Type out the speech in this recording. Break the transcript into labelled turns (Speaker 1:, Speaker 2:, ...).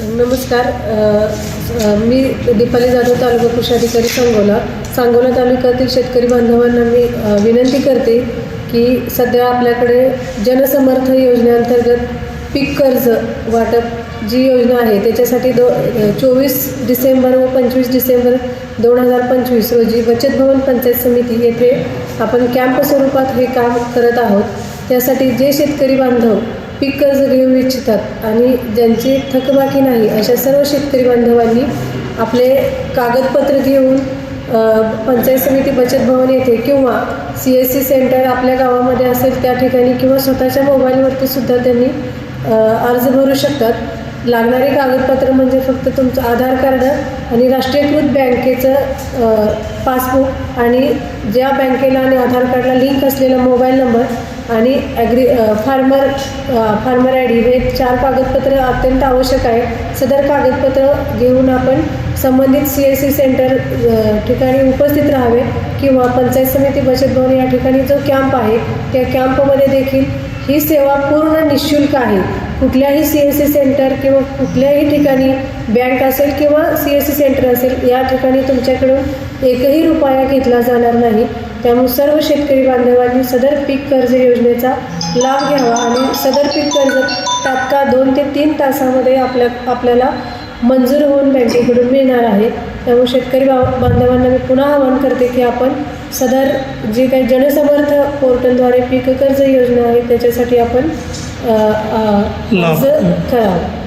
Speaker 1: नमस्कार. मी दीपाली जाधव तालुका कृषी अधिकारी सांगोला. सांगोला तालुक्यातील शेतकरी बांधवांना मी विनंती करते की सध्या आपल्याकडे जनसमर्थ योजनेअंतर्गत पीक कर्ज वाटप जी योजना आहे त्याच्यासाठी दो चोवीस डिसेंबर व पंचवीस डिसेंबर दोन हजार पंचवीस रोजी बचत भवन पंचायत समिती येथे आपण कॅम्प स्वरूपात हे काम करत आहोत. त्यासाठी जे शेतकरी बांधव पीक कर्ज घेऊ इच्छितात आणि ज्यांची थकबाकी नाही अशा सर्व शेतकरी बांधवांनी आपले कागदपत्र घेऊन पंचायत समिती बचत भवन येथे किंवा सी एस सी सेंटर आपल्या गावामध्ये असेल त्या ठिकाणी किंवा स्वतःच्या मोबाईलवरती सुद्धा त्यांनी अर्ज भरू शकतात. लागणारे कागदपत्र म्हणजे फक्त तुमचं आधार कार्ड आणि राष्ट्रीयकृत बँकेचं पासबुक आणि ज्या बँकेला आणि आधार कार्डला लिंक असलेला मोबाईल नंबर आणि agri farmer farmer I D हे चार कागदपत्र अत्यंत आवश्यक आहे. सदर कागदपत्र घेऊन आपण संबंधित सी एस सी सेंटर ठिकाणी उपस्थित राहावे किंवा पंचायत समिती बचत भवन या ठिकाणी जो कॅम्प आहे त्या कॅम्पमध्ये देखील ही सेवा पूर्ण निशुल्क आहे. कुठल्याही सी एस सी सेंटर किंवा कुठल्याही ठिकाणी बँक असेल किंवा सी एस सी सेंटर असेल या ठिकाणी तुमच्याकडून एकही रुपया घेतला जाणार नाही. त्यामुळे सर्व शेतकरी बांधवांनी सदर पीक कर्ज योजनेचा लाभ घ्यावा आणि सदर पीक कर्ज तात्काळ दोन ते तीन तासामध्ये आपल्या आपल्याला मंजूर होऊन बँकेकडून मिळणार आहे त्यामुळे शेतकरी बा बांधवांना मी पुन्हा आवाहन करते की आपण सदर जे काही जनसमर्थ पोर्टलद्वारे पीक कर्ज योजना आहे त्याच्यासाठी आपण. अर्ज करावा